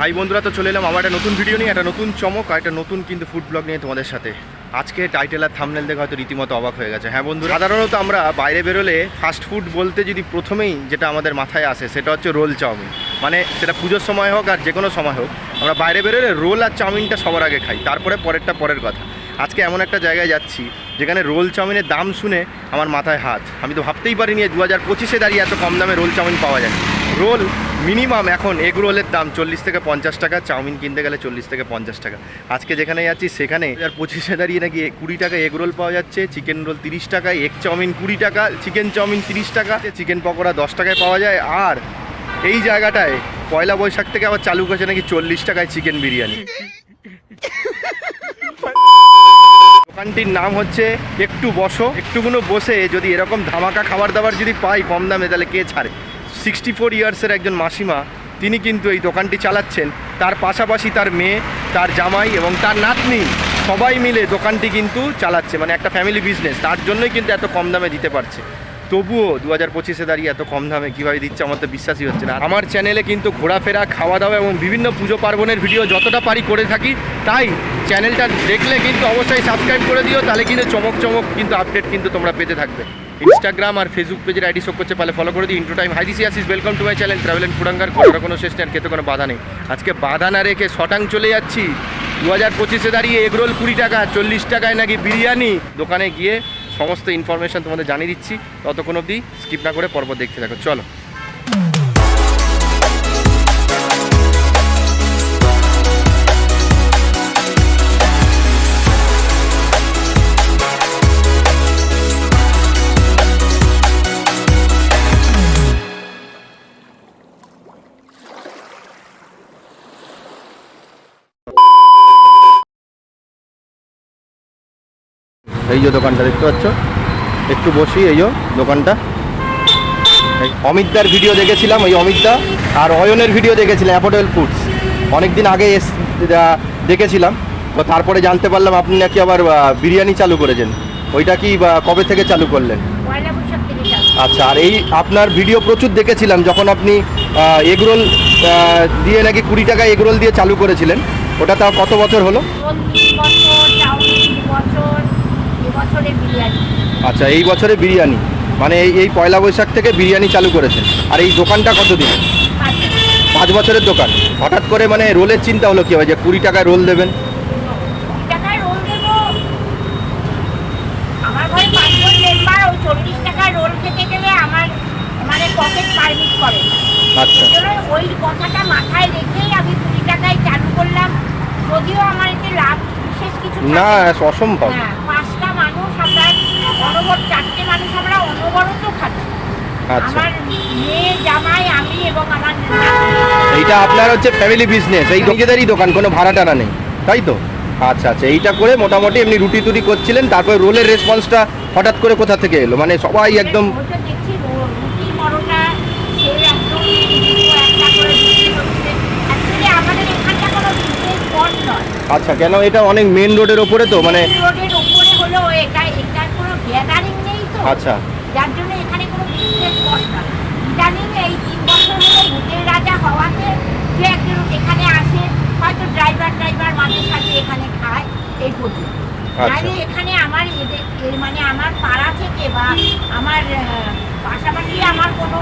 High বন্ধুরা, তো চলে এলাম আমার একটা নতুন ভিডিও নিয়ে, একটা নতুন চমক আর একটা নতুন কিন্তু ফুড ব্লগ নিয়ে তোমাদের সাথে। আজকে টাইটেল আর থামনেল দেখে হয়তো রীতিমতো অবাক হয়ে গেছে। হ্যাঁ বন্ধু সাধারণত আমরা বাইরে বেরোলে ফাস্ট ফুড বলতে যদি প্রথমেই যেটা আমাদের মাথায় আসে, সেটা হচ্ছে রোল চাউমিন। মানে সেটা পুজোর সময় হোক আর যে কোনো সময় হোক, আমরা বাইরে বেরোলে রোল আর চাউমিনটা সবার আগে খাই, তারপরে পরেরটা পরের কথা। আজকে এমন একটা জায়গায় যাচ্ছি, যেখানে রোল চাউমিনের দাম শুনে আমার মাথায় হাত। আমি তো ভাবতেই পারিনি দু হাজার পঁচিশে দাঁড়িয়ে এত কম দামে রোল চাউমিন পাওয়া যায় রোল মিনিমাম এখন এগ রোলের দাম চল্লিশ থেকে পঞ্চাশ টাকা, চাউমিন কিনতে গেলে চল্লিশ থেকে পঞ্চাশ টাকা। আজকে যেখানে যাচ্ছি সেখানে হাজার পঁচিশে দাঁড়িয়ে নাকি কুড়ি টাকা এগ রোল পাওয়া যাচ্ছে, চিকেন রোল তিরিশ টাকা, এগ চাউমিন কুড়ি টাকা, চিকেন চাউমিন তিরিশ টাকা, চিকেন পকোড়া দশ টাকায় পাওয়া যায়। আর এই জায়গাটায় পয়লা বৈশাখ থেকে আবার চালু করেছে নাকি চল্লিশ টাকায় চিকেন বিরিয়ানি। দোকানটির নাম হচ্ছে একটু বসো একটুকুনো বসে যদি এরকম ধামাকা খাবার দাবার যদি পাই কম দামে তাহলে কে ছাড়ে? সিক্সটি ফোর ইয়ার্সের একজন মাসিমা, তিনি কিন্তু এই দোকানটি চালাচ্ছেন। তার পাশাপাশি তার মেয়ে, তার জামাই এবং তার নাতনি, সবাই মিলে দোকানটি কিন্তু চালাচ্ছে মানে একটা ফ্যামিলি বিজনেস তার জন্যই কিন্তু এত কম দামে দিতে পারছে। তবুও দু হাজার পঁচিশে দাঁড়িয়ে এত কম দামে কীভাবে দিচ্ছে আমার তো বিশ্বাসই হচ্ছে না। আমার চ্যানেলে কিন্তু ঘোরাফেরা খাওয়া দাওয়া এবং বিভিন্ন পুজো পার্বণের ভিডিও যতটা পারি করে থাকি, তাই চ্যানেলটা দেখলে কিন্তু অবশ্যই সাবস্ক্রাইব করে দিও, তাহলে কিন্তু চমক চমক কিন্তু আপডেট কিন্তু তোমরা পেতে থাকবে। ইনস্টাগ্রাম আর ফেসবুক পেজের আইডি শো করছে, পালে ফলো করে দিই। ইন্টু টাইম হাইদিসি আসিস welcome to my channel travel and ফুডাঙ্গার কোনো কোনো শেষ নেই কোনো বাধা নেই। আজকে বাধা না রেখে শটাং চলে যাচ্ছি। দু হাজার পঁচিশে দাঁড়িয়ে এগরোল কুড়ি টাকা, চল্লিশ টাকায় নাকি বিরিয়ানি। দোকানে গিয়ে সমস্ত ইনফরমেশান তোমাদের জানিয়ে দিচ্ছি। ততক্ষণ অবধি স্কিপ না করে পর্ব দেখতে থাকো। চলো। এই যে দোকানটা দেখতে পাচ্ছ? একটু বসি এই দোকানটা। এই অমিতদার ভিডিও দেখেছিলাম ওই অমিতদা আর অয়নের ভিডিও দেখেছিলাম অ্যাপোটেল ফুডস অনেক দিন আগে এস দেখেছিলাম তো তারপরে জানতে পারলাম আপনি নাকি আবার বিরিয়ানি চালু করেছেন। ওইটা কি কবে থেকে চালু করলেন? আচ্ছা আর এই আপনার ভিডিও প্রচুর দেখেছিলাম যখন আপনি এগরোল দিয়ে নাকি কুড়ি টাকা এগরোল দিয়ে চালু করেছিলেন। ওটা তাও কত বছর হলো? বছর বছর বিরিয়ানি। আচ্ছা এই বছরে বিরিয়ানি। মানে এই এই পয়লা বৈশাখ থেকে বিরিয়ানি চালু করেছেন আর এই দোকানটা কতদিন? পাঁচ বছরের দোকান। হঠাৎ করে মানে রোলের চিন্তা হলো কি হয় যে কুড়ি টাকায় রোল দেবেন? আচ্ছা। ওই কথাটা মাথায় রেখেই আমি কুড়ি টাকায় চালু করলাম। যদিও আমার এতে লাভ বিশেষ কিছু না অসম্ভব হ্যাঁ পাঁচটা মানুষ আমরা অনবর চারটে মানুষ আমরা অনবরত খাচ্ছি। আচ্ছা। আমার মেয়ে জামাই আমি এবং আমার এইটা আপনার হচ্ছে ফ্যামিলি বিজনেস এই নিজেদেরই দোকান কোনো ভাড়া টানা নেই। তাই তো? আচ্ছা আচ্ছা এইটা করে মোটামুটি এমনি রুটি টুটি করছিলেন তারপরে রোলের রেসপন্সটা হঠাৎ করে কোথা থেকে এলো? মানে সবাই একদম আচ্ছা কেন? এটা অনেক মেন রোডের ওপরে তো মানে হলো এটা এটার কোনো গ্যাদারিং নেই তো। আচ্ছা। যার জন্য এখানে কোনো ইদানিং এই তিন বছর হলো ভূতের রাজা হওয়াতে যে একজন এখানে আসে হয়তো ড্রাইভার ড্রাইভার মাঝে সাথে এখানে খায় এই পর্যন্ত আচ্ছা। তাহলে এখানে আমার এদের এর মানে আমার পাড়া থেকে বা আমার পাশাপাশি আমার কোনো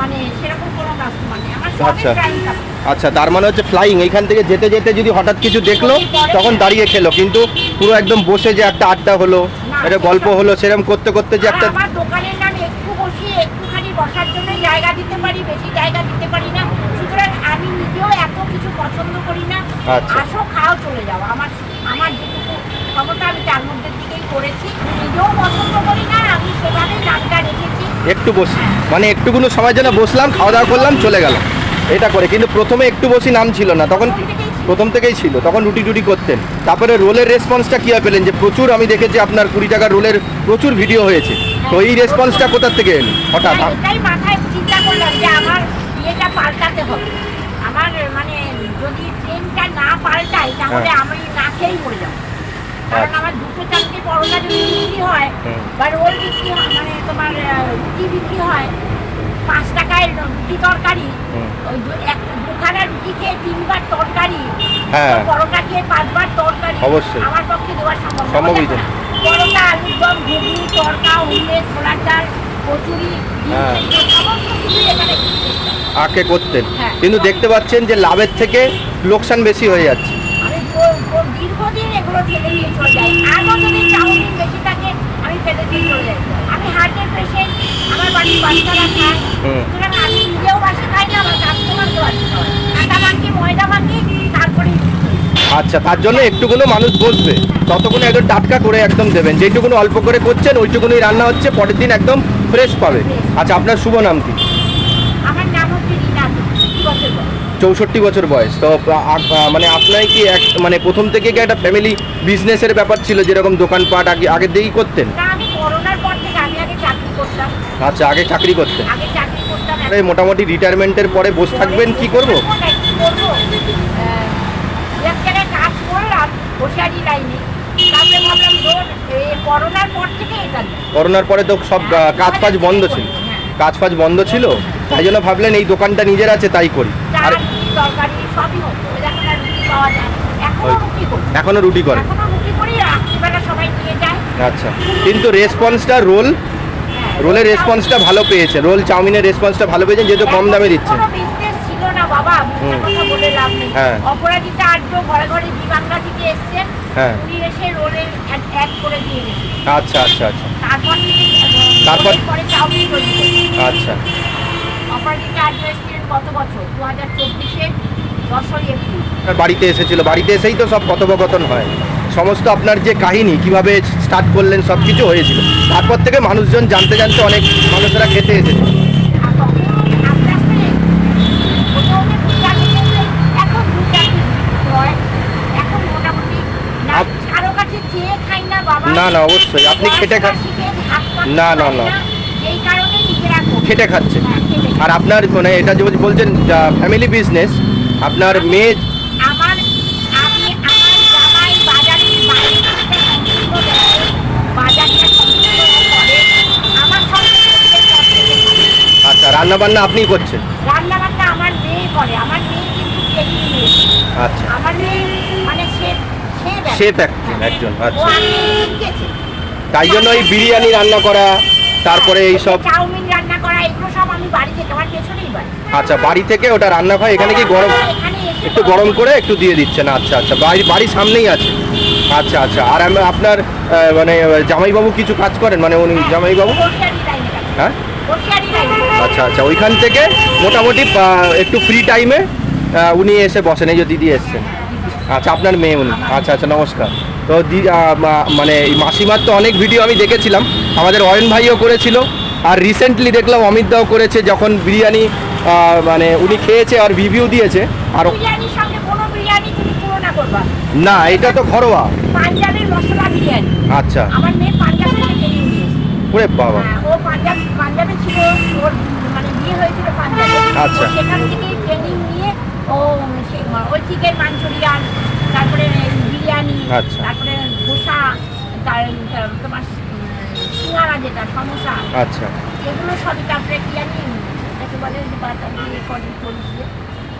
মানে সেরকম কোনো কাস্টমার নেই। আমার আচ্ছা। আচ্ছা তার মানে হচ্ছে ফ্লাইং এইখান থেকে যেতে যেতে যদি হঠাৎ কিছু দেখল তখন দাঁড়িয়ে খেলো। কিন্তু পুরো একদম বসে যে একটা আড্ডা হলো একটা গল্প হলো সেরকম করতে করতে যে একটা আমার দোকানের নাম একটু বসি একটুখানি বসার জন্য জায়গা দিতে পারি বেশি জায়গা দিতে পারি না। সুতরাং আমি নিজেও এত কিছু পছন্দ করি না। আসো খাও চলে যাও। আমার আমার যেটুকু ক্ষমতা আমি তার মধ্যে দিকেই করেছি। নিজেও পছন্দ করি না আমি সেভাবেই নামটা রেখেছি। একটু বসি। মানে একটুকুনো সময় যেন বসলাম খাওয়া দাওয়া করলাম চলে গেলাম। এটা করে। কিন্তু প্রথমে একটু বসি নাম ছিল না তখন প্রথম থেকেই ছিল। তখন রুটি টুটি করতেন তারপরে রোলের রেসপন্সটা কীভাবে পেলেন যে প্রচুর আমি দেখেছি আপনার কুড়ি টাকার রোলের প্রচুর ভিডিও হয়েছে তো এই রেসপন্সটা কোথার থেকে এলো হঠাৎ মাথায় চিন্তা করলাম যে আমার পাল্টাতে হবে আমার মানে যদি ট্রেনটা না পাল্টাই তাহলে হ্যাঁ। আমি না খেয়েই মরে যাব কারণ আচ্ছা। আমার দুটো চারটে পরোটা যদি বিক্রি হয় বা রোল বিক্রি হয় মানে তোমার রুটি বিক্রি হয় পাঁচ টাকায় রুটি তরকারি ওই এক দুখানা রুটি খেয়ে তিনবার হ্যাঁ। পরোটা খেয়ে পাঁচবার তরকারি অবশ্যই। আমার পক্ষে দেওয়া সম্ভব সম্ভবই না। পরোটা আলুর দম ঘুগনি তরকা ছোলার ডাল কচুরি হ্যাঁ। সমস্ত এখানে। আগে করতেন হ্যাঁ। কিন্তু দেখতে পাচ্ছেন যে লাভের থেকে লোকসান বেশি হয়ে যাচ্ছে আমি দীর্ঘদিন এগুলো দিয়ে চলে যাই আরও যদি চাউমিন বেশি থাকে আমি ফেলে দিয়ে চলে যাই আমি হার্টের পেশেন্ট আমার বাড়ির বাচ্চারা খায় হুম। সুতরাং আমি নিজেও বাসি খাই না আমার কাস্টমারকে বাসি খাওয়াই আটা মাখি ময়দা মাখি তারপরে আচ্ছা তার জন্য একটুকুনো মানুষ বসবে। ততক্ষণ একদম টাটকা করে একদম দেবেন। যেটুকুনো অল্প করে করছেন ওইটুকুনই রান্না হচ্ছে পরের দিন একদম ফ্রেশ পাবে। আচ্ছা আপনার শুভ নাম কি? চৌষট্টি বছর বয়স। তো মানে আপনার কি এক মানে প্রথম থেকে কি একটা ফ্যামিলি বিজনেসের ব্যাপার ছিল যেরকম দোকানপাট আগে আগের দিকেই করতেন? আচ্ছা আগে চাকরি করতেন? মোটামুটি রিটায়ারমেন্টের পরে বসে থাকবেন কি করব এখন কি করব আহ, এক জায়গায় কাজ করলাম বসিয়ারি লাইনে। তারপরে ভাবলাম ধর করোনার পর থেকে এটা করোনার পরে তো সব কাজ ফাজ বন্ধ ছিল। কাজ ফাজ বন্ধ ছিল। তাই জন্য ভাবলেন এই দোকানটা নিজের আছে তাই করি। আর তরকারি সবই হতো রুটি পাওয়া যায় এখনও রুটি করি। এখনও রুটি করেন। এখনও রুটি করি রাত্রিবেলা সবাই নিয়ে যায়। আচ্ছা। কিন্তু রেসপন্সটা রোল হ্যাঁ, রোলের রেসপন্সটা ভালো পেয়েছে। রোল চাউমিনের রেসপন্সটা ভালো পেয়েছেন যেহেতু কম দামে দিচ্ছেন কথা বলে লাভ নেই। হ্যাঁ। অপরাজিতা আর্য ঘরে ঘরে জি বাংলা থেকে এসছেন হ্যাঁ। উনি এসে রোলের অ্যাড করে দিয়ে গেছে আচ্ছা আচ্ছা আচ্ছা। তারপর তারপর? পরে চাউমিন তৈরি আচ্ছা। অপরাজিতা আর্য এসছিলেন কত বছর দু হাজার চব্বিশে দশই এপ্রিল। বাড়িতে এসেছিল বাড়িতে এসেই তো সব কথোপকথন হয়। সমস্ত আপনার যে কাহিনী কীভাবে স্টার্ট করলেন সব কিছু হয়েছিল। তারপর থেকে মানুষজন জানতে জানতে অনেক মানুষেরা খেতে এসেছে আর তখন আস্তে আস্তে কোথাও ওদের বিরিয়ানি খেতে এখন দু চার piece বিক্রি হয় এখন মোটামুটি না আপ- কারও কাছে চেয়ে খাই না না, অবশ্যই। আপনি খেটে খা- না, না, না। খেটে খাচ্ছে হ্যাঁ, খেটে খাই। আর আপনার মানে এটা যে বলছেন ফ্যামিলি বিজনেস আপনার মেয়ে আচ্ছা রান্না বান্না আপনিই করছেন রান্না বান্না আমার মেয়ে করে আমার মেয়ে কিন্তু আচ্ছা আমার মেয়ে। শেফ একজন একজন আচ্ছা। তাই জন্য এই বিরিয়ানি রান্না করা তারপরে এই সব চাউমিন রান্না করা এগুলো সব আমি বাড়ি থেকে আমার পেছনেই বাড়ি। আচ্ছা বাড়ি থেকে ওটা রান্না হয়? এখানে কি গরম একটু গরম করে একটু দিয়ে দিচ্ছেন? আচ্ছা আচ্ছা বাড়ি বাড়ির সামনেই আছে। আচ্ছা আচ্ছা আর আমি আপনার মানে জামাইবাবু কিছু কাজ করেন? মানে উনি জামাইবাবু? লাইনে গেছে হ্যাঁ? আচ্ছা আচ্ছা ওইখান থেকে মোটামুটি একটু ফ্রি টাইমে উনি এসে বসেন এই যে দিদি এসছেন। আচ্ছা আপনার মেয়ে উনি। আচ্ছা আচ্ছা নমস্কার। তো দি মানে এই মাসিমার তো অনেক ভিডিও আমি দেখেছিলাম। আমাদের অয়ন ভাইও করেছিল। আর রিসেন্টলি দেখলাম অমিত দাও করেছে যখন বিরিয়ানি মানে উনি খেয়েছে আর রিভিউ দিয়েছে। আর না এটা তো ঘরোয়া। পাঞ্জাবের মশলা বিরিয়ানি। আচ্ছা। আমার মেয়ে পাঞ্জাব থেকে ওরে বাবা। হ্যাঁ, ও পাঞ্জাব পাঞ্জাবে ছিল ওর মানে বিয়ে হয়েছিল পাঞ্জাবে। আচ্ছা। সেখান থেকে ট্রেনিং নিয়ে ও সে- ওই চিকেন মাঞ্চুরিয়ান তারপরে বিরিয়ানি আচ্ছা। তারপরে ধোসা তোমার সিঙ্গারা যেটা সমোসা। আচ্ছা। এগুলো সবই তারপরে কি জানি করিয়ে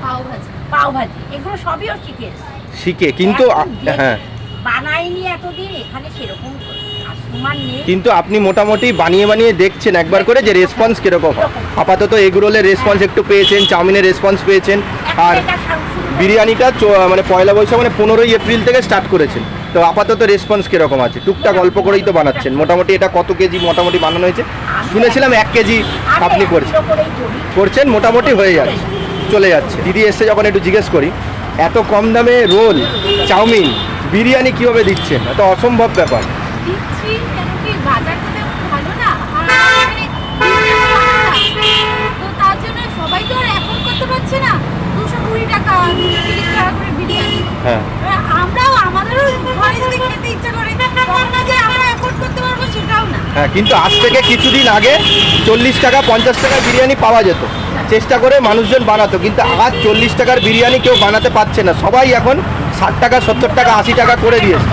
পাও ভাজি পাও ভাজি। এগুলো সবই ও শিখে শিখে কিন্তু হ্যাঁ। বানাইনি এতদিন এখানে সেরকম কিন্তু আপনি মোটামুটি বানিয়ে বানিয়ে দেখছেন একবার করে যে রেসপন্স কীরকম হয়। আপাতত এগ রোলের রেসপন্স একটু পেয়েছেন চাউমিনের রেসপন্স পেয়েছেন আর বিরিয়ানিটা মানে পয়লা বৈশাখ মানে পনেরোই এপ্রিল থেকে স্টার্ট করেছেন। তো আপাতত রেসপন্স কীরকম আছে? টুকটাক অল্প করেই তো বানাচ্ছেন। মোটামুটি এটা কত কেজি মোটামুটি বানানো হয়েছে? শুনেছিলাম এক কেজি আপনি করছেন। করছেন, মোটামুটি হয়ে যাচ্ছে। চলে যাচ্ছে। দিদি এসে যখন একটু জিজ্ঞেস করি, এত কম দামে রোল, চাউমিন, বিরিয়ানি কীভাবে দিচ্ছেন? এত অসম্ভব ব্যাপার দিচ্ছি কেন কি বাজারটা তেমন ভালো না আর এখানে business ভালো না। তো তার জন্য সবাই তো আর অ্যাফোর্ড করতে পারছে না দুশো কুড়ি টাকা দুশো তিরিশ টাকা করে বিরিয়ানি হ্যাঁ। আমরাও আমাদেরও ঘরে যদি খেতে ইচ্ছা করে না যে আমরা অ্যাফোর্ড করতে পারব সেটাও না। হ্যাঁ কিন্তু আজ থেকে কিছুদিন আগে চল্লিশ টাকা পঞ্চাশ টাকা বিরিয়ানি পাওয়া যেত। চেষ্টা করে মানুষজন বানাতো কিন্তু আজ চল্লিশ টাকার বিরিয়ানি কেউ বানাতে পারছে না। সবাই এখন ষাট টাকা সত্তর টাকা আশি টাকা করে দিয়েছে।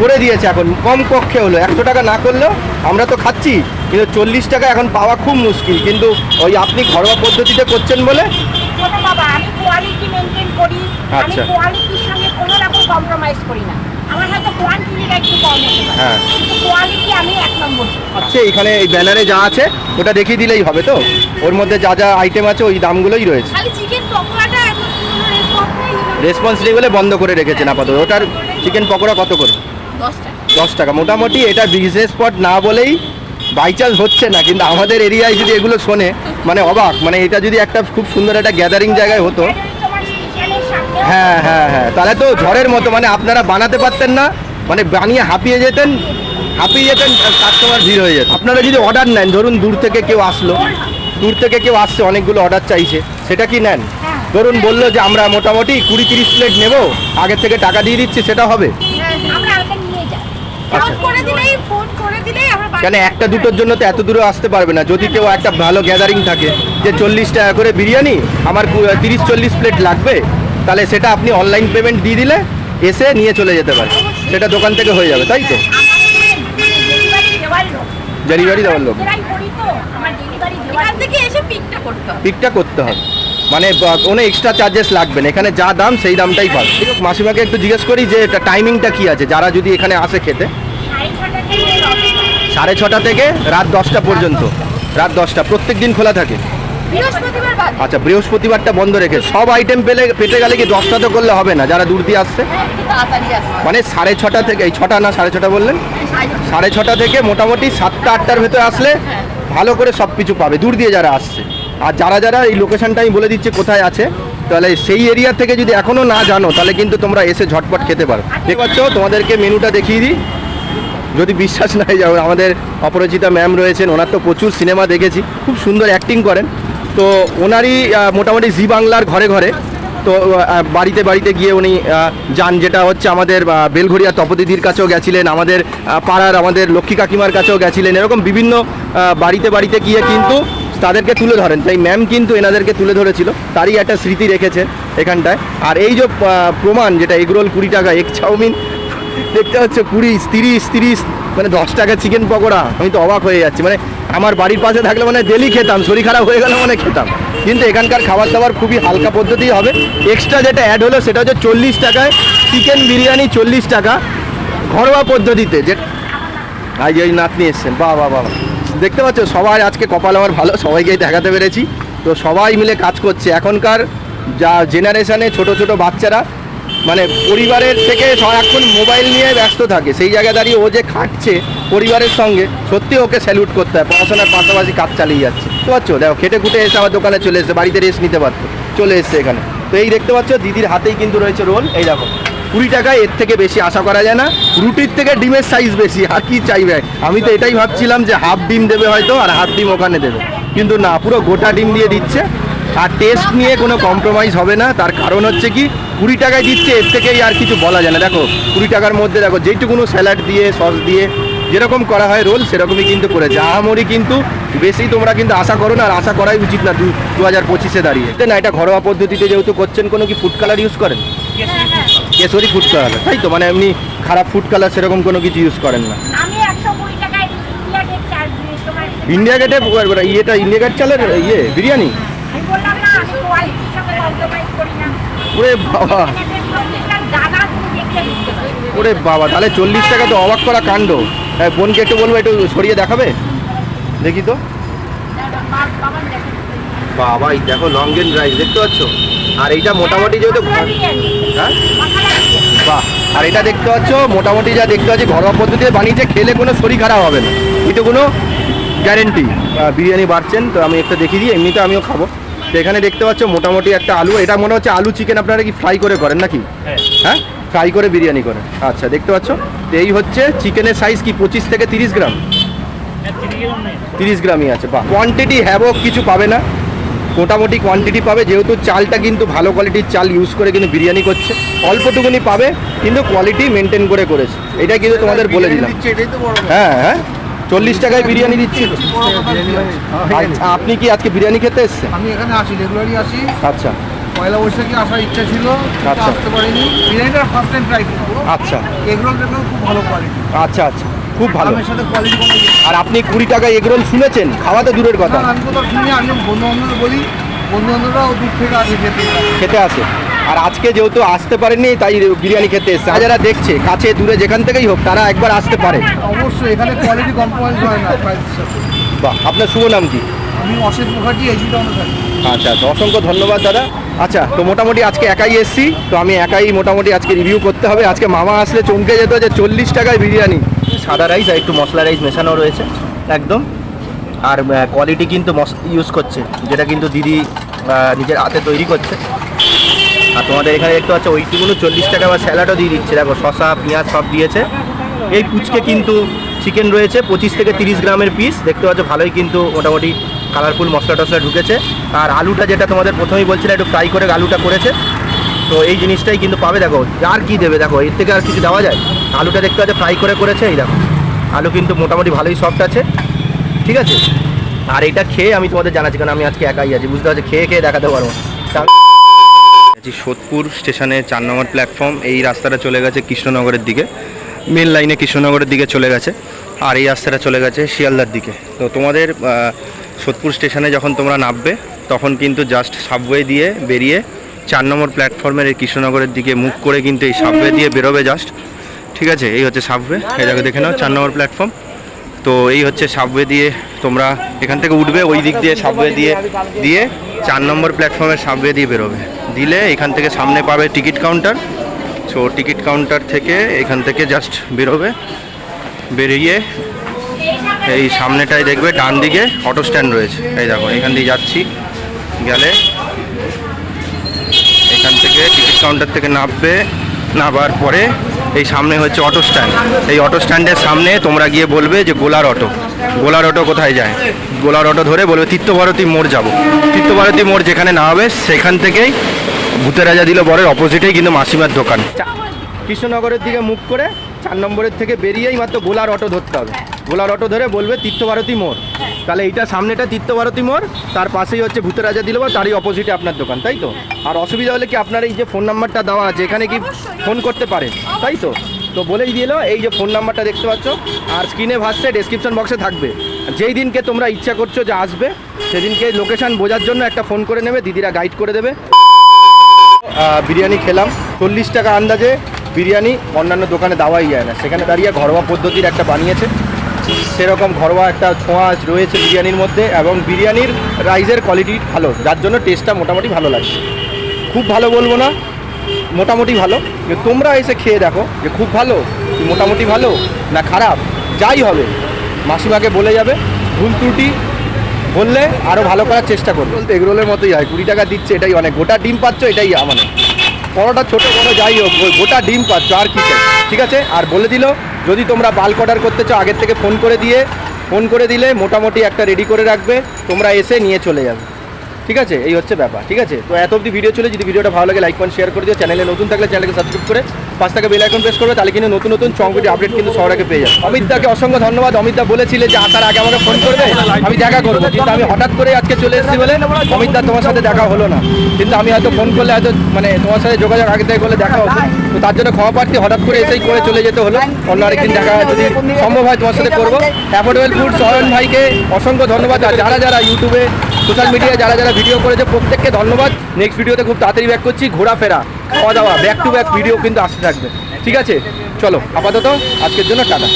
করে দিয়েছে এখন কম কক্ষে হলো। একশো টাকা না করলেও আমরা তো খাচ্ছি কিন্তু চল্লিশ টাকা এখন পাওয়া খুব মুশকিল। কিন্তু ওই আপনি ঘরোয়া পদ্ধতিতে করছেন বলে বাবা আমি কোয়ালিটি মেনটেন করি আমি আচ্ছা। কোয়ালিটির সঙ্গে কোনো রকম কম্প্রোমাইজ করি না। আমার হয়তো কোয়ান্টিটিটা একটু কম হতে পারে হ্যাঁ। কিন্তু কোয়ালিটি আমি এক নম্বর দিই। আচ্ছা এখানে এই ব্যানারে যা আছে ওটা দেখিয়ে দিলেই হবে তো? ওর মধ্যে যা যা আইটেম আছে ওই দামগুলোই রয়েছে। খালি চিকেন পকোড়াটা এখন কোনো রেসপন্স নেই। রেসপন্স নেই বলে বন্ধ করে রেখেছেন আপাতত। ওটার চিকেন পকোড়া কত করে? দশ টাকা। দশ টাকা। মোটামুটি এটা বিজনেস স্পট না বলেই বাই চান্স হচ্ছে না কিন্তু আমাদের এরিয়ায় যদি এগুলো শোনে মানে অবাক মানে এটা যদি একটা খুব সুন্দর একটা গ্যাদারিং জায়গায় হতো হ্যাঁ হ্যাঁ হ্যাঁ তাহলে তো ঝড়ের মতো মানে আপনারা বানাতে পারতেন না মানে বানিয়ে হাঁপিয়ে যেতেন হাঁপিয়ে যেতেন কাস্টমার ভিড় হয়ে যেত আপনারা যদি অর্ডার নেন ধরুন দূর থেকে কেউ আসলো দূর থেকে কেউ আসছে অনেকগুলো অর্ডার চাইছে সেটা কি নেন হ্যাঁ। ধরুন বলল যে আমরা মোটামুটি কুড়ি তিরিশ প্লেট নেব আগের থেকে টাকা দিয়ে দিচ্ছি সেটা হবে যাই আচ্ছা। কেন একটা দুটোর জন্য তো এত দূরে আসতে পারবে না? যদি কেউ একটা ভালো গ্যাদারিং থাকে যে চল্লিশ টাকা করে বিরিয়ানি আমার তিরিশ চল্লিশ প্লেট লাগবে তাহলে সেটা আপনি অনলাইন পেমেন্ট দিয়ে দিলে এসে নিয়ে চলে যেতে পারে। সেটা দোকান থেকে হয়ে যাবে তাই তো? ডেলিভারি দেওয়ার লোক। পিকটা করতে হবে। মানে কোনো এক্সট্রা চার্জেস লাগবে না। এখানে যা দাম সেই দামটাই পাবে। ঠিক আছে, মাসিমাকে একটু জিজ্ঞেস করি যে এটা টাইমিংটা কি আছে? যারা যদি এখানে আসে খেতে সাড়ে ছটা থেকে দশটা। সাড়ে ছটা থেকে রাত দশটা পর্যন্ত। রাত দশটা। প্রত্যেক দিন খোলা থাকে। আচ্ছা বৃহস্পতিবারটা বন্ধ রেখে। সব আইটেম পেলে পেতে গেলে কি দশটা তো করলে হবে না? যারা দূর দিয়ে আসছে। আসতে। মানে সাড়ে ছটা থেকে এই ছটা না সাড়ে ছটা বললেন? সাড়ে ছটা থেকে মোটামুটি সাতটা আটটার ভেতরে আসলে ভালো করে সব কিছু পাবে। দূর দিয়ে যারা আসছে। আর যারা যারা এই লোকেশানটা আমি বলে দিচ্ছি কোথায় আছে তাহলে সেই এরিয়া থেকে যদি এখনও না জানো তাহলে কিন্তু তোমরা এসে ঝটপট খেতে পারো। ঠিক পাচ্ছ তোমাদেরকে মেনুটা দেখিয়ে দিই। যদি বিশ্বাস না হয় যাও আমাদের অপরাজিতা ম্যাম রয়েছেন ওনার তো প্রচুর সিনেমা দেখেছি খুব সুন্দর অ্যাক্টিং করেন। তো ওনারই মোটামুটি জি বাংলার ঘরে ঘরে তো বাড়িতে বাড়িতে গিয়ে উনি যান যেটা হচ্ছে আমাদের আহ, বেলঘরিয়া তপদিদির কাছেও গেছিলেন আমাদের পাড়ার আমাদের লক্ষ্মী কাকিমার কাছেও গেছিলেন এরকম বিভিন্ন বাড়িতে বাড়িতে গিয়ে কিন্তু তাদেরকে তুলে ধরেন। তাই ম্যাম কিন্তু এনাদেরকে তুলে ধরেছিল তারই একটা স্মৃতি রেখেছে এখানটায়। আর এই যে প্রমাণ যেটা এগরোল কুড়ি টাকা এগ চাউমিন দেখতে হচ্ছে কুড়ি তিরিশ তিরিশ মানে দশ টাকা চিকেন পকোড়া। আমি তো অবাক হয়ে যাচ্ছি মানে আমার বাড়ির পাশে থাকলে মানে ডেলি খেতাম, শরীর খারাপ হয়ে গেলে মানে খেতাম। কিন্তু এখানকার খাবার দাবার খুবই হালকা পদ্ধতি হবে। এক্সট্রা যেটা অ্যাড হলো সেটা হচ্ছে চল্লিশ টাকায় চিকেন বিরিয়ানি চল্লিশ টাকা, ঘরোয়া পদ্ধতিতে, যে আজ এই নাতনি এসছেন, বাহ বাহ বাহ দেখতে পাচ্ছ, সবাই আজকে কপাল আমার ভালো, সবাইকেই দেখাতে পেরেছি। তো সবাই মিলে কাজ করছে। এখনকার যা জেনারেশনে ছোট ছোট বাচ্চারা মানে পরিবারের থেকে সারাক্ষণ মোবাইল নিয়ে ব্যস্ত থাকে। সেই জায়গায় দাঁড়িয়ে ও যে খাটছে পরিবারের সঙ্গে, সত্যি ওকে স্যালুট করতে হয়। পড়াশোনার পাশাপাশি কাজ চালিয়ে যাচ্ছে। বুঝতে পারছ দেখো, খেটে খুটে এসে আমার দোকানে চলে এসে বাড়িতে রেস্ট নিতে পারতো। চলে এসছে এখানে। তো এই দেখতে পাচ্ছ, দিদির হাতেই কিন্তু রয়েছে রোল এই দেখো, কুড়ি টাকায় এর থেকে বেশি আশা করা যায় না। রুটির থেকে ডিমের সাইজ বেশি, আর কি চাইবে? আমি তো এটাই ভাবছিলাম যে হাফ ডিম দেবে হয়তো, আর হাফ ডিম ওখানে দেবে। কিন্তু না, পুরো গোটা ডিম দিয়ে দিচ্ছে। আর টেস্ট নিয়ে কোনো কম্প্রোমাইজ হবে না। তার কারণ হচ্ছে কি কুড়ি টাকায় দিচ্ছে এর থেকেই আর কিছু বলা যায় না। দেখো কুড়ি টাকার মধ্যে দেখো যেইটুকুনো স্যালাড দিয়ে সস দিয়ে যেরকম করা হয় রোল সেরকমই কিন্তু করেছে। আহামরি কিন্তু বেশি তোমরা কিন্তু আশা করো না আর আশা করাই উচিত না দু দু হাজার পঁচিশে দাঁড়িয়ে। না এটা ঘরোয়া পদ্ধতিতে যেহেতু করছেন কোনো কি ফুড কালার ইউজ করেন? কেশরি ফুড কালার তাই তো মানে এমনি খারাপ ফুড কালার সেরকম কোনো কিছু ইউজ করেন না। ইন্ডিয়া গেটে ইয়েটা ইন্ডিয়া গেট চালের ইয়ে বিরিয়ানি? ওরে বাবা। ওরে বাবা তাহলে চল্লিশ টাকা তো অবাক করা কাণ্ড। হ্যাঁ, বোনকে একটু বলব একটু সরিয়ে দেখাবে? দেখি তো। বাবা দেখো এই দেখো লং এন্ড রাইস দেখতে পাচ্ছ? আর এইটা মোটামুটি যেহেতু হ্যাঁ? বাহ আর এটা দেখতে পাচ্ছ? মোটামুটি যা দেখতে পাচ্ছি ঘরোয়া পদ্ধতিতে বানিয়েছে খেলে কোনো শরীর খারাপ হবে না। এটা কোনো গ্যারেন্টি বিরিয়ানি বাড়ছেন তো আমি একটা দেখিয়ে দিই এমনিতে আমিও খাব। তো এখানে দেখতে পাচ্ছ মোটামুটি একটা আলু এটা মনে হচ্ছে আলু চিকেন আপনারা কি ফ্রাই করে করেন নাকি? হ্যাঁ। ফ্রাই করে বিরিয়ানি করেন। আচ্ছা দেখতে পাচ্ছ? তো এই হচ্ছে চিকেনের সাইজ কি পঁচিশ থেকে তিরিশ গ্রাম? তিরিশ গ্রামই আছে। বা কোয়ান্টিটি হ্যাভক কিছু পাবে না। মোটামুটি কোয়ান্টিটি পাবে যেহেতু চালটা কিন্তু ভালো কোয়ালিটির চাল ইউজ করে কিন্তু বিরিয়ানি করছে। অল্পটুকুনি পাবে কিন্তু কোয়ালিটি মেনটেন করে করেছে। এটা কিন্তু তোমাদের বলে দিলাম। হ্যাঁ হ্যাঁ। চল্লিশ টাকায় বিরিয়ানি দিচ্ছি আচ্ছা, আপনি কি আজকে বিরিয়ানি খেতে এসছেন? আমি এখানে আসি রেগুলারই আসি। আচ্ছা। পয়লা বৈশাখে আসার ইচ্ছা ছিল আচ্ছা। আসতে পারিনি। বিরিয়ানিটা ফার্স্ট টাইম ট্রাই করব। আচ্ছা। এগরোল টেগরোল খুব ভালো কোয়ালিটি আচ্ছা আচ্ছা। খুব ভালো। দামের সাথে কোয়ালিটি আর আপনি কুড়ি টাকায় এগরোল শুনেছেন? খাওয়া তো দূরের কথা। আমি কোথাও শুনি আমি বন্ধু বান্ধব বলি বন্ধু বান্ধবরাও দূর থেকে আসে খেতে। খেতে আসে। আর আজকে যেহেতু আসতে পারেনি তাই বিরিয়ানি খেতে এসছে। আর যারা দেখছে কাছে দূরে যেখান থেকেই হোক তারা একবার আসতে পারে। অবশ্যই এখানে কোয়ালিটি কম্প্রোমাইজ হয় না প্রাইসের সাথে। বাহ আপনার শুভ নাম কি? আমি অসিত মুখার্জি এইচি টাউনে থাকি। আচ্ছা আচ্ছা অসংখ্য ধন্যবাদ দাদা। আচ্ছা তো মোটামুটি আজকে একাই এসছি তো আমি একাই মোটামুটি আজকে রিভিউ করতে হবে। আজকে মামা আসলে চমকে যেত যে চল্লিশ টাকায় বিরিয়ানি। সাদা রাইস আর একটু মশলা রাইস মেশানো রয়েছে একদম। আর কোয়ালিটি কিন্তু ইউজ করছে, যেটা কিন্তু দিদি নিজের হাতে তৈরি করছে। আর তোমাদের এখানে দেখতে পাচ্ছ ওইটুকুনো চল্লিশ টাকা বা স্যালাডও দিয়ে দিচ্ছে। দেখো শশা পেঁয়াজ সব দিয়েছে। এই পুচকে কিন্তু চিকেন রয়েছে, পঁচিশ থেকে তিরিশ গ্রামের পিস দেখতে পাচ্ছ, ভালোই কিন্তু মোটামুটি কালারফুল মশলা টশলা ঢুকেছে। আর আলুটা যেটা তোমাদের প্রথমেই বলছিলাম, একটু ফ্রাই করে আলুটা করেছে। তো এই জিনিসটাই কিন্তু পাবে, দেখো, আর কি দেবে, দেখো, এর থেকে আর কিছু দেওয়া যায়? আলুটা দেখতে পাচ্ছ ফ্রাই করে করেছে, এই দেখো। আলু কিন্তু মোটামুটি ভালোই সফট আছে। ঠিক আছে? আর এটা খেয়ে আমি তোমাদের জানাচ্ছি, কারণ আমি আজকে একাই আছি। বুঝতে পারছি? খেয়ে খেয়ে দেখাতে পারব আছি সোদপুর স্টেশনে চার নম্বর প্ল্যাটফর্ম এই রাস্তাটা চলে গেছে কৃষ্ণনগরের দিকে। মেন লাইনে কৃষ্ণনগরের দিকে চলে গেছে, আর এই রাস্তাটা চলে গেছে শিয়ালদার দিকে। তো তোমাদের সোদপুর স্টেশনে যখন তোমরা নামবে, তখন কিন্তু জাস্ট সাবওয়ে দিয়ে বেরিয়ে চার নম্বর প্ল্যাটফর্মের এই কৃষ্ণনগরের দিকে মুখ করে কিন্তু এই সাবওয়ে দিয়ে বেরোবে জাস্ট ঠিক আছে? এই হচ্ছে সাবওয়ে এই জায়গায় দেখে নাও, চার নম্বর প্ল্যাটফর্ম তো এই হচ্ছে সাবওয়ে দিয়ে তোমরা এখান থেকে উঠবে, ওই দিক দিয়ে সাবওয়ে দিয়ে দিয়ে চার নম্বর প্ল্যাটফর্মের সাবওয়ে দিয়ে বেরোবে। দিলে এখান থেকে সামনে পাবে ticket counter so ticket counter থেকে এখান থেকে জাস্ট বেরোবে। বেরিয়ে এই সামনেটায় দেখবে ডান দিকে অটো স্ট্যান্ড রয়েছে। এই দেখো, এখান দিয়ে যাচ্ছি। গেলে এখান থেকে টিকিট কাউন্টার থেকে নামবে, নামার পরে এই সামনে হচ্ছে অটো স্ট্যান্ড এই অটো স্ট্যান্ডের সামনে তোমরা গিয়ে বলবে যে গোলার অটো গোলার অটো কোথায় যায়? গোলার অটো ধরে বলবে তীর্থভারতী মোড় যাব। তীর্থভারতী মোড় যেখানে নামাবে, সেখান থেকেই ভূতের রাজা দিল বরের অপোজিটেই কিন্তু মাসিমার দোকান। কৃষ্ণনগরের দিকে মুখ করে চার নম্বরের থেকে বেরিয়েই মাত্র গোলার অটো ধরতে হবে। গোলার অটো ধরে বলবে তীর্থভারতী মোড়। তাহলে এইটা সামনেটা তীর্থভারতী মোড় তার পাশেই হচ্ছে ভূতের রাজা দিল তারই অপোজিটে আপনার দোকান তাই তো? আর অসুবিধা হলে কি আপনার এই যে ফোন নাম্বারটা দেওয়া আছে এখানে কি ফোন করতে পারেন তাই তো? তো বলেই দিল এই যে ফোন নাম্বারটা দেখতে পাচ্ছ আর স্ক্রিনে ভাসছে ডেসক্রিপশন বক্সে থাকবে। যেই দিনকে তোমরা ইচ্ছা করছ যে আসবে সেদিনকে লোকেশন বোঝার জন্য একটা ফোন করে নেবে দিদিরা গাইড করে দেবে। বিরিয়ানি খেলাম চল্লিশ টাকা আন্দাজে বিরিয়ানি অন্যান্য দোকানে দেওয়াই যায় না। সেখানে দাঁড়িয়ে ঘরোয়া পদ্ধতির একটা বানিয়েছে। সেরকম ঘরোয়া একটা ছোঁয়া রয়েছে বিরিয়ানির মধ্যে এবং বিরিয়ানির রাইসের কোয়ালিটি ভালো, যার জন্য টেস্টটা মোটামুটি ভালো লাগছে খুব ভালো বলব না, মোটামুটি ভালো। তোমরা এসে খেয়ে দেখো যে খুব ভালো মোটামুটি ভালো না খারাপ, যাই হবে। মাসিমাকে বলে যাবে, ভুল ত্রুটি বললে আরও ভালো করার চেষ্টা করবে। বলতে এগরোলের মতোই হয়, কুড়ি টাকা দিচ্ছে এটাই অনেক, গোটা ডিম পাচ্ছ এটাই মানে পরোটা ছোটো বড়ো যাই হোক, গোটা ডিম পাচ্ছ, আর কি ঠিক আছে? আর বলে দিল যদি তোমরা বাল্ক অর্ডার করতে চাও, আগের থেকে ফোন করে দিয়ে ফোন করে দিলে মোটামুটি একটা রেডি করে রাখবে, তোমরা এসে নিয়ে চলে যাবে। ঠিক আছে? এই হচ্ছে ব্যাপার। ঠিক আছে? তো এত অব্দি ভিডিও চলে যদি ভিডিওটা ভালো লাগে লাইক কমেন্ট শেয়ার করে দিও। চ্যানেলে নতুন থাকলে চ্যানেলকে সাবস্ক্রাইব করে পাঁচ টাকা বেল আইকন প্রেস করবে, তাহলে কিন্তু নতুন নতুন চঙ্কুটি আপডেট কিন্তু আগে পেয়ে যাবে। অমিত দাকে অসংখ্য ধন্যবাদ। অমিত দা বলেছিলে যে আসার আগে আমাকে ফোন করবে, আমি দেখা করব। কিন্তু আমি হঠাৎ করে আজকে চলে এসেছি বলে অমিত দা তোমার সাথে দেখা হলো না। কিন্তু আমি হয়তো ফোন করলে হয়তো মানে তোমার সাথে যোগাযোগ আগে থেকে করলে দেখা হতো তো তার জন্য ক্ষমা প্রার্থী হঠাৎ করে এসেই করে চলে যেতে হলো। অন্য আরেকদিন দেখা হয় যদি সম্ভব হয় তোমার সাথে করব। অ্যাফোর্ডেবল ফুড সয়ন ভাইকে অসংখ্য ধন্যবাদ। আর যারা যারা ইউটিউবে সোশ্যাল মিডিয়ায় যারা যারা ভিডিও করেছে, প্রত্যেককে ধন্যবাদ। নেক্সট ভিডিওতে খুব তাড়াতাড়ি ব্যাক করছি। ঘোরাফেরা। খাওয়া দাওয়া ব্যাক টু ব্যাক ভিডিও কিন্তু আসতে থাকবে। ঠিক আছে? চলো, আপাতত আজকের জন্য টাটা।